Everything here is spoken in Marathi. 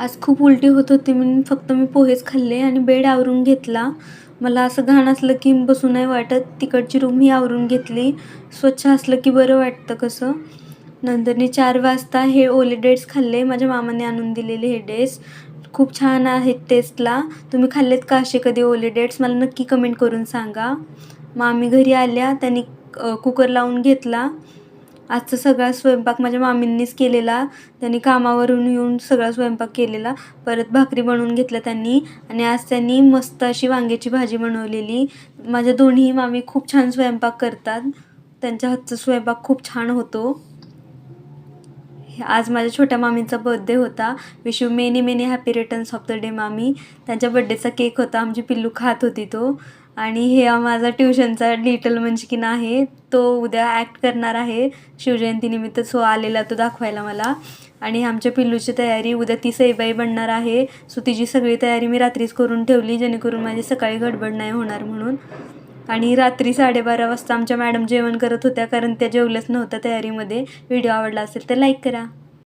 आज खूप उलटी होत होती म्हणून फक्त मी पोहेच खाल्ले आणि बेड आवरून घेतला. मला असं घाण असलं की बसू नाही वाटत. तिकडची रूम ही आवरून घेतली. स्वच्छ असलं की बरं वाटतं कसं. नंतरनी चार वाजता हे ओले डेट्स खाल्ले. माझ्या मामाने आणून दिलेले हे डेट्स. खूप छान आहेत टेस्टला. तुम्ही खाल्लेत का असे कधी ओले डेट्स? मला नक्की कमेंट करून सांगा. मामी घरी आल्या त्यांनी कुकर लावून घेतला. आजचा सगळा स्वयंपाक माझ्या मामींनीच केलेला. त्यांनी कामावरून येऊन सगळा स्वयंपाक केलेला. परत भाकरी बनवून घेतल्या त्यांनी. आणि आज त्यांनी मस्त अशी वांग्याची भाजी बनवलेली. माझ्या दोन्ही मामी खूप छान स्वयंपाक करतात. त्यांच्या हातचा स्वयंपाक खूप छान होतो. आज माझ्या छोट्या मामींचा बर्थडे होता. Wish you many many happy returns of the day मामी. त्यांच्या बड्डेचा केक होता. आमची पिल्लू खात होती तो. आणि हे माझा ट्युशनचा लिटल मंचकीन आहे तो उद्या ॲक्ट करणार आहे. शिवजयंतीनिमित्त सो आलेला तो दाखवायला मला. आणि आमच्या पिल्लूची तयारी उद्या ती सईबाई बनणार आहे. सो तिची सगळी तयारी मी रात्रीच करून ठेवली जेणेकरून माझी सकाळी गडबड नाही होणार म्हणून. आणि रात्री साडेबारा वाजता आमच्या मॅडम जेवण करत होत्या कारण त्या जेवल्याच नव्हत्या तयारीमध्ये. व्हिडिओ आवडला असेल तर लाईक करा.